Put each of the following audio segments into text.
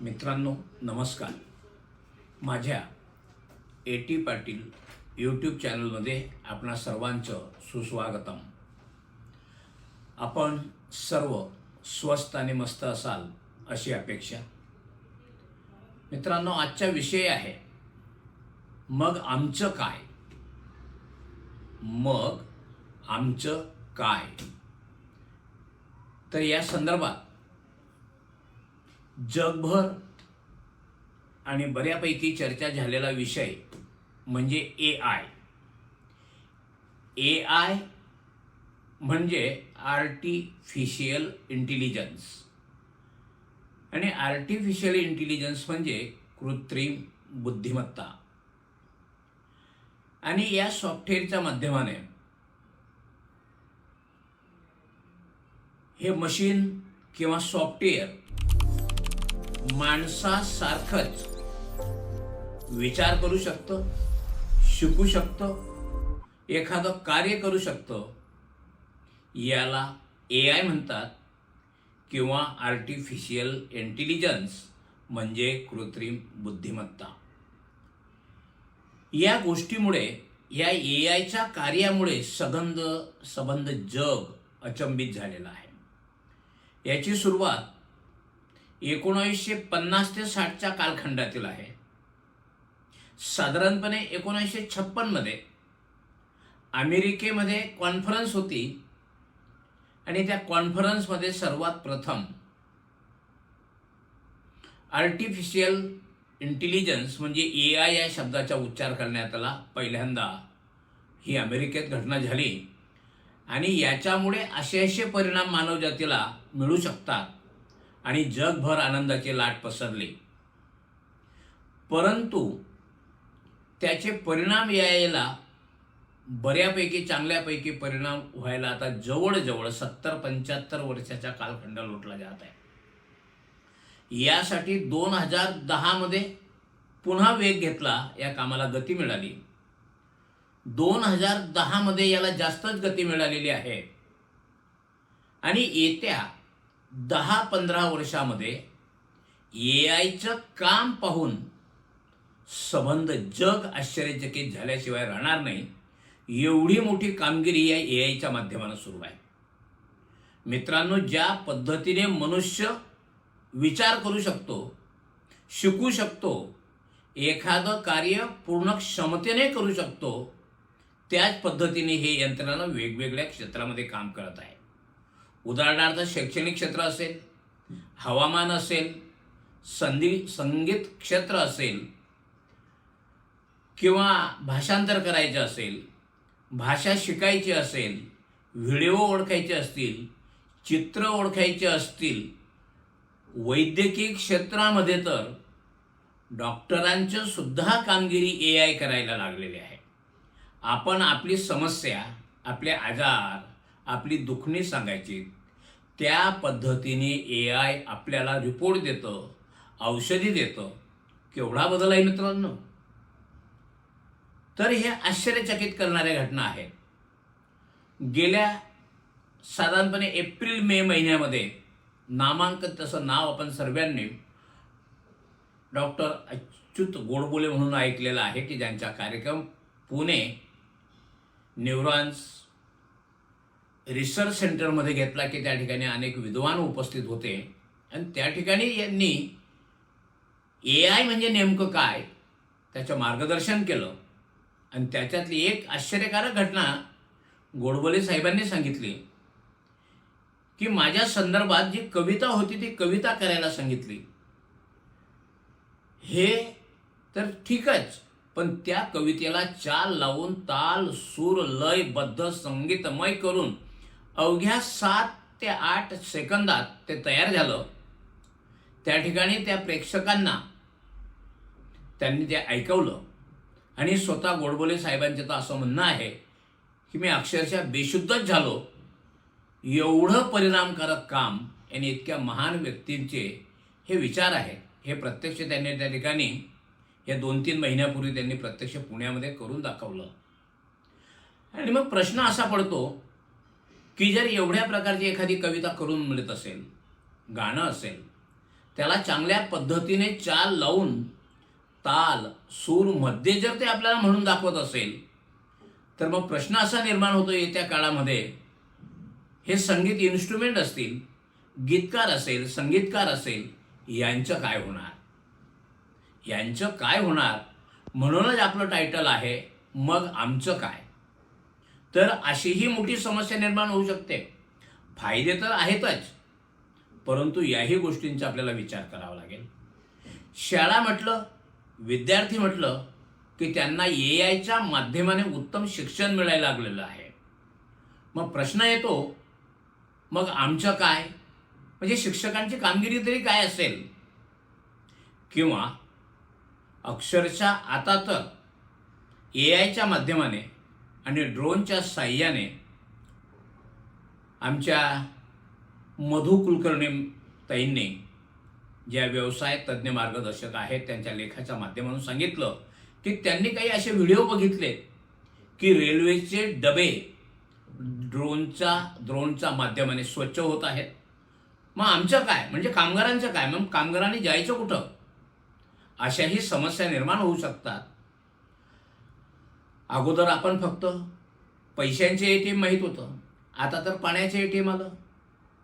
मित्रांनो नमस्कार. माझ्या ए टी पाटील यूट्यूब चॅनलमध्ये आपणा सर्वांचं सुस्वागतम. आपण सर्व स्वस्त आणि मस्त असाल अशी अपेक्षा. मित्रांनो आजचा विषय आहे मग आमचं काय? मग आमचं काय? तर या संदर्भात जगभर आणि बऱ्यापैकी चर्चा झालेला विषय म्हणजे ए आय ए आय म्हणजे आर्टिफिशियल इंटेलिजन्स आणि आर्टिफिशियल इंटेलिजन्स म्हणजे कृत्रिम बुद्धिमत्ता. आणि या सॉफ्टवेअरच्या माध्यमाने हे मशीन किंवा सॉफ्टवेअर माणसासारखंच विचार करू शकतं शिकू शकतं एखादं कार्य करू शकतं. याला ए आय म्हणतात किंवा आर्टिफिशियल इंटेलिजन्स म्हणजे कृत्रिम बुद्धिमत्ता. या गोष्टीमुळे या ए आयच्या कार्यामुळे सगंध सबंध जग अचंबित झालेलं आहे. याची सुरुवात एकोणावीसशे पन्नास ते साठच्या कालखंडातील आहे. साधारणपणे एकोणीसशे छप्पनमध्ये अमेरिकेमध्ये कॉन्फरन्स होती आणि त्या कॉन्फरन्समध्ये सर्वात प्रथम आर्टिफिशियल इंटेलिजन्स म्हणजे ए आय या शब्दाचा उच्चार करण्यात आला. पहिल्यांदा ही अमेरिकेत घटना झाली आणि याच्यामुळे असे असे परिणाम मानवजातीला मिळू शकतात. आणि जगभर आनंदाची लाट पसरली. परंतु त्याचे परिणाम यायला बऱ्यापैकी चांगल्यापैकी परिणाम व्हायला आता जवळजवळ सत्तर पंच्याहत्तर वर्षाचा कालखंड लोटला जात आहे. यासाठी दोन हजार दहामध्ये पुन्हा वेग घेतला या कामाला गती मिळाली. दोन हजार दहामध्ये याला जास्तच गती मिळालेली आहे. आणि येत्या दहा पंधरा वर्षामध्ये ए आयचं काम पाहून संबंध जग आश्चर्यचकित झाल्याशिवाय राहणार नाही एवढी मोठी कामगिरी या ए आयच्या माध्यमानं सुरू आहे. मित्रांनो ज्या पद्धतीने मनुष्य विचार करू शकतो शिकू शकतो एखादं कार्य पूर्ण क्षमतेने करू शकतो त्याच पद्धतीने हे यंत्रणा वेगवेगळ्या क्षेत्रामध्ये काम करत आहे. उदाहरणार्थ शैक्षणिक क्षेत्र असेल हवामान असेल संधी संगीत क्षेत्र असेल किंवा भाषांतर करायचं असेल भाषा शिकायची असेल व्हिडिओ ओळखायचे असतील चित्र ओळखायचे असतील वैद्यकीय क्षेत्रामध्ये तर डॉक्टरांचं सुद्धा कामगिरी ए आय करायला लागलेली आहे. आपण आपली समस्या आपले आजार आपली दुखणी सांगायची. त्या पद्धतीने ए आय आपल्याला रिपोर्ट देतं औषधी देतं. केवढा बदल आहे मित्रांनो? तर हे आश्चर्यचकित करणाऱ्या घटना आहेत. गेल्या साधारणपणे एप्रिल मे महिन्यामध्ये नामांकन तसं नाव आपण सर्वांनी डॉक्टर अच्युत गोडबोले म्हणून ऐकलेलं आहे की ज्यांचा कार्यक्रम पुणे न्यूरॉन्स रिसर्च सेंटरमध्ये घेतला की त्या ठिकाणी अनेक विद्वान उपस्थित होते. आणि त्या ठिकाणी यांनी ए आय म्हणजे नेमकं काय त्याचं मार्गदर्शन केलं. आणि त्याच्यातली एक आश्चर्यकारक घटना गोडबोले साहेबांनी सांगितली. की माझ्या संदर्भात जी कविता होती ती कविता करायला सांगितली. हे तर ठीकच पण त्या कवितेला चाल लावून ताल सूर लयबद्ध संगीतमय करून अवघ्या सात ते आठ सेकंदात ते तयार झालं. त्या ठिकाणी त्या प्रेक्षकांना त्यांनी ते ऐकवलं. आणि स्वतः गोडबोले साहेबांचं तर असं म्हणणं आहे की मी अक्षरशः बेशुद्धच झालो. एवढं परिणामकारक काम आणि इतक्या महान व्यक्तींचे हे विचार आहेत हे प्रत्यक्ष त्यांनी त्या ठिकाणी या दोन तीन महिन्यापूर्वी त्यांनी प्रत्यक्ष पुण्यामध्ये करून दाखवलं. आणि मग प्रश्न असा पडतो की जर एवढ्या प्रकारची एखादी कविता करून मिळत असेल गाणं असेल त्याला चांगल्या पद्धतीने चाल लावून ताल सूरमध्ये जर ते आपल्याला म्हणून दाखवत असेल तर मग प्रश्न असा निर्माण होतो येत्या काळामध्ये हे संगीत इन्स्ट्रुमेंट असतील गीतकार असेल संगीतकार असेल यांचं काय होणार? यांचं काय होणार? म्हणूनच आपलं टायटल आहे मग आमचं काय? तर अशीही मोठी समस्या निर्माण होऊ शकते. फायदे तर आहेतच परंतु याही गोष्टींचा आपल्याला विचार करावा लागेल. शाळा म्हटलं विद्यार्थी म्हटलं की त्यांना ए आयच्या माध्यमाने उत्तम शिक्षण मिळायला लागलेलं आहे. मग प्रश्न येतो मग आमचं काय? म्हणजे शिक्षकांची कामगिरी तरी काय असेल? किंवा अक्षरशः आता तर ए आयच्या माध्यमाने आणि ड्रोनच्या साह्याने आमच्या मधु कुलकर्णी ताईंनी ज्या व्यवसाय तज्ज्ञ मार्गदर्शक आहेत त्यांच्या लेखाच्या माध्यमातून सांगितलं की त्यांनी काही असे व्हिडिओ बघितले की रेल्वेचे डबे ड्रोनचा ड्रोनच्या माध्यमाने स्वच्छ होत आहेत. मग आमचं काय? म्हणजे कामगारांचं काय? मग कामगारांनी जायचं कुठं? अशाही समस्या निर्माण होऊ शकतात. अगोदर आपण फक्त पैशांचे ए टी एम माहीत होतं. आता तर पाण्याचे ए टी एम आलं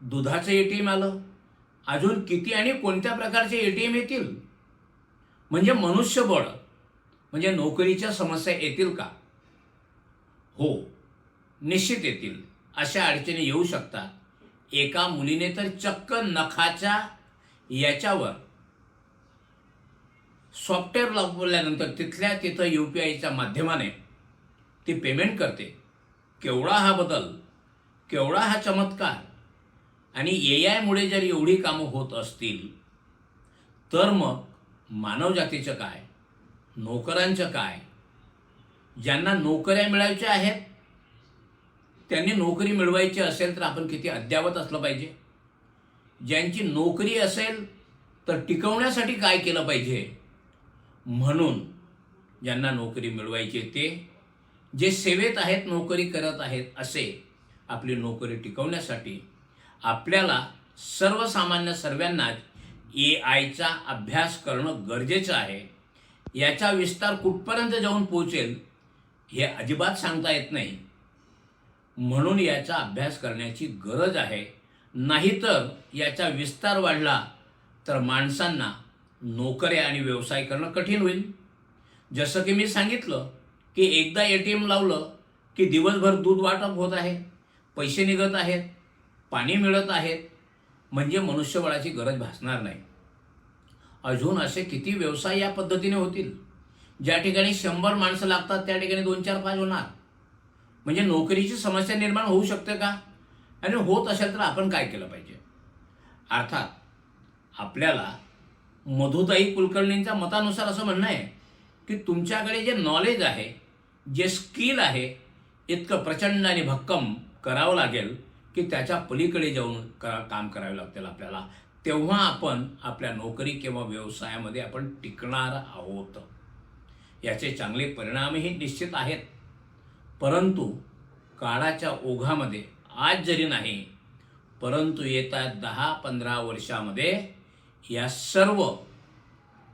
दुधाचं ए टी एम आलं. अजून किती आणि कोणत्या प्रकारचे ए टी एम येतील? म्हणजे मनुष्यबळ म्हणजे नोकरीच्या समस्या येतील का? हो निश्चित येतील. अशा अडचणी येऊ शकतात. एका मुलीने तर चक्क नखाच्या याच्यावर सॉफ्टवेअर लावल्यानंतर तिथल्या तिथं यू पी आयच्या माध्यमाने ती पेमेंट करते. केवढा हा बदल केवढा हा चमत्कार. आणि ए आयमुळे जर एवढी कामं होत असतील तर मग मानवजातीचं काय नोकरांचं काय ज्यांना नोकऱ्या मिळायच्या आहेत त्यांनी नोकरी मिळवायची असेल तर आपण किती अद्यावत असलं पाहिजे? ज्यांची नोकरी असेल तर टिकवण्यासाठी काय केलं पाहिजे? म्हणून ज्यांना नोकरी मिळवायची ते जे सेवेत आहेत नोकरी करत आहेत असे आपली नोकरी टिकवण्यासाठी आपल्याला सर्वसामान्य सर्वांनाच ए आयचा अभ्यास करणं गरजेचं आहे. याचा विस्तार कुठपर्यंत जाऊन पोहोचेल हे अजिबात सांगता येत नाही. म्हणून याचा अभ्यास करण्याची गरज आहे. नाहीतर याचा विस्तार वाढला तर माणसांना नोकऱ्या आणि व्यवसाय करणं कठीण होईल. जसं की मी सांगितलं की एकदा ए टी एम लावलं की दिवसभर दूध वाटप होत आहे पैसे निघत आहेत पाणी मिळत आहेत म्हणजे मनुष्यबळाची गरज भासणार नाही. अजून असे किती व्यवसाय या पद्धतीने होतील? ज्या ठिकाणी शंभर माणसं लागतात त्या ठिकाणी दोन चार पाच होणार. म्हणजे नोकरीची समस्या निर्माण होऊ शकते का? आणि होत असेल तर आपण काय केलं पाहिजे? अर्थात आपल्याला मधुताई कुलकर्णींच्या मतानुसार असं म्हणणं आहे की तुमच्याकडे जे नॉलेज आहे जे स्किल आहे इतकं प्रचंड आणि भक्कम करावं लागेल की त्याच्या पलीकडे जाऊन करा काम करावे लागतील आपल्याला. तेव्हा आपण आपल्या नोकरी किंवा व्यवसायामध्ये आपण टिकणार आहोत. याचे चांगले परिणामही निश्चित आहेत. परंतु काळाच्या ओघामध्ये आज जरी नाही परंतु येत्या दहा पंधरा वर्षामध्ये या सर्व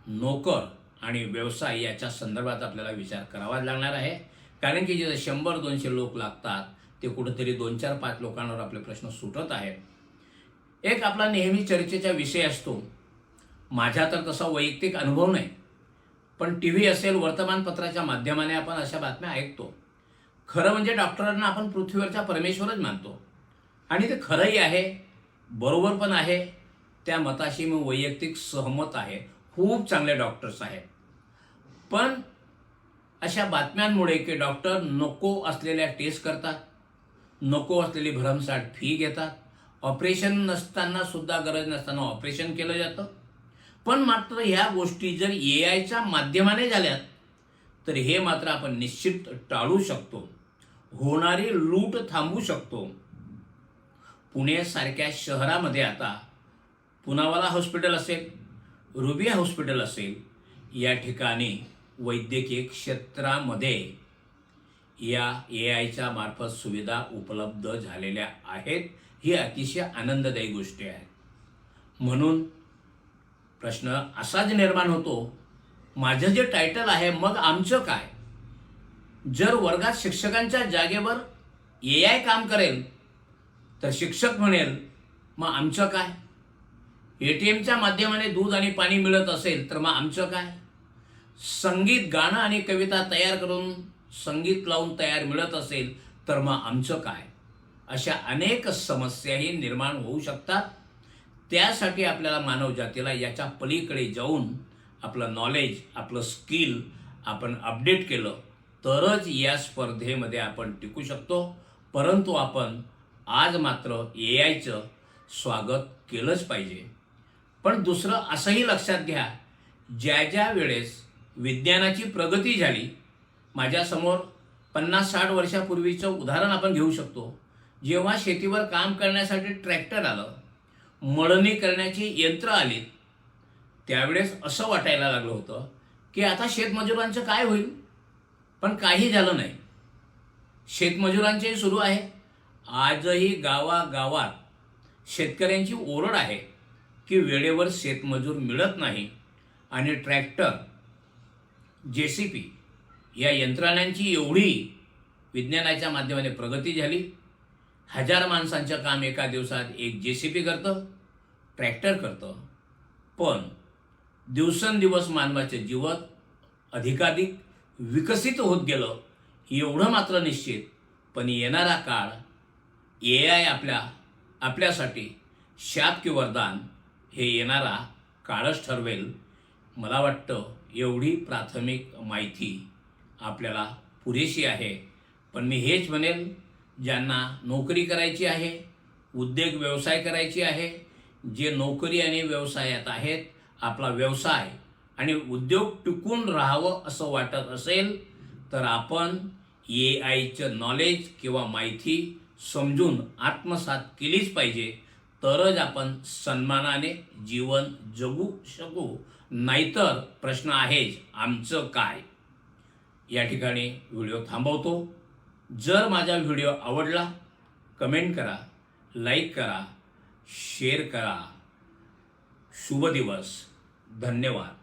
नोकर आणि व्यवसाय याच्या संदर्भात आपल्याला विचार करावा लागणार आहे. कारण की जिथे शंभर दोनशे लोक लागतात ते कुठंतरी दोन चार पाच लोकांवर आपले प्रश्न सुटत आहेत. एक आपला नेहमी चर्चेचा विषय असतो. माझ्या तर तसा वैयक्तिक अनुभव नाही. पण टी व्ही असेल वर्तमानपत्राच्या माध्यमाने आपण अशा बातम्या ऐकतो. खरं म्हणजे डॉक्टरांना आपण पृथ्वीवरचा परमेश्वरच मानतो. आणि ते खरंही आहे बरोबर पण आहे. त्या मताशी मी वैयक्तिक सहमत आहे. खूप चांगले डॉक्टर्स आहेत. पण अशा बातम्यांमुळे की डॉक्टर नको असलेल्या टेस्ट करतात नको असलेली भरमसाठ फी घेतात. ऑपरेशन नसताना सुद्धा गरज नसताना ऑपरेशन केलं जातं. पण मात्र ह्या गोष्टी जर ए आयच्या माध्यमाने झाल्यात तर हे मात्र आपण निश्चित टाळू शकतो. होणारी लूट थांबू शकतो. पुण्यासारख्या शहरामध्ये आता पुनावाला हॉस्पिटल असेल रुबिया हॉस्पिटल असेल या ठिकाणी वैद्यकीय क्षेत्रामध्ये या ए आयच्या मार्फत सुविधा उपलब्ध झालेल्या आहेत. ही अतिशय आनंददायी गोष्टी आहे. म्हणून प्रश्न असाच निर्माण होतो माझं जे टायटल आहे मग आमचं काय? जर वर्गात शिक्षकांच्या जागेवर ए आय काम करेल तर शिक्षक म्हणेल मग आमचं काय? ए टी एमच्या माध्यमाने दूध आणि पाणी मिळत असेल तर मग आमचं काय? संगीत गाणं आणि कविता तयार करून संगीत लावून तयार मिळत असेल तर मग आमचं काय? अशा अनेक समस्याही निर्माण होऊ शकतात. त्यासाठी आपल्याला मानवजातीला याच्या पलीकडे जाऊन आपलं नॉलेज आपलं स्किल आपण अपडेट केलं तरच या स्पर्धेमध्ये आपण टिकू शकतो. परंतु आपण आज मात्र ए आयचं स्वागत केलंच पाहिजे. पण दुसरं असंही लक्षात घ्या ज्या ज्या वेळेस विज्ञानाची प्रगती झाली माझ्यासमोर पन्नास साठ वर्षापूर्वीचं उदाहरण आपण घेऊ शकतो. जेव्हा शेतीवर काम करण्यासाठी ट्रॅक्टर आलं मळणी करण्याची यंत्र आली त्यावेळेस असं वाटायला लागलं होतं की आता शेतमजुरांचं काय होईल? पण काही झालं नाही. शेतमजुरांचेही सुरू आहे. आजही गावागावात शेतकऱ्यांची ओरड आहे की वेळेवर शेतमजूर मिळत नाही आणि ट्रॅक्टर जे सी पी या यंत्रणांची एवढी विज्ञानाच्या माध्यमाने प्रगती झाली. हजार माणसांचं काम एका दिवसात एक जे सी पी करतं ट्रॅक्टर करतं. पण दिवसेंदिवस मानवाचे जीवन अधिकाधिक विकसित होत गेलं एवढं मात्र निश्चित. पण येणारा काळ ए आय आपल्या आपल्यासाठी शाप की वरदान हे येणारा काळच ठरवेल. मला वाटतं एवढी प्राथमिक माहिती आपल्याला पुरेशी आहे. पण मी हेच म्हणेल ज्यांना नोकरी करायची आहे उद्योग व्यवसाय करायची आहे जे नोकरी आणि व्यवसायात आहेत आपला व्यवसाय आणि उद्योग टिकून राहावं असं वाटत असेल तर आपण ए आयचं नॉलेज किंवा माहिती समजून आत्मसात केलीच पाहिजे. तरच आपण सन्मानाने जीवन जगू शकू नाहीतर प्रश्न आहेच आमचं काय? या ठिकाणी व्हिडिओ थांबवतो. जर माझा व्हिडिओ आवडला कमेंट करा लाईक करा शेअर करा. शुभ दिवस. धन्यवाद.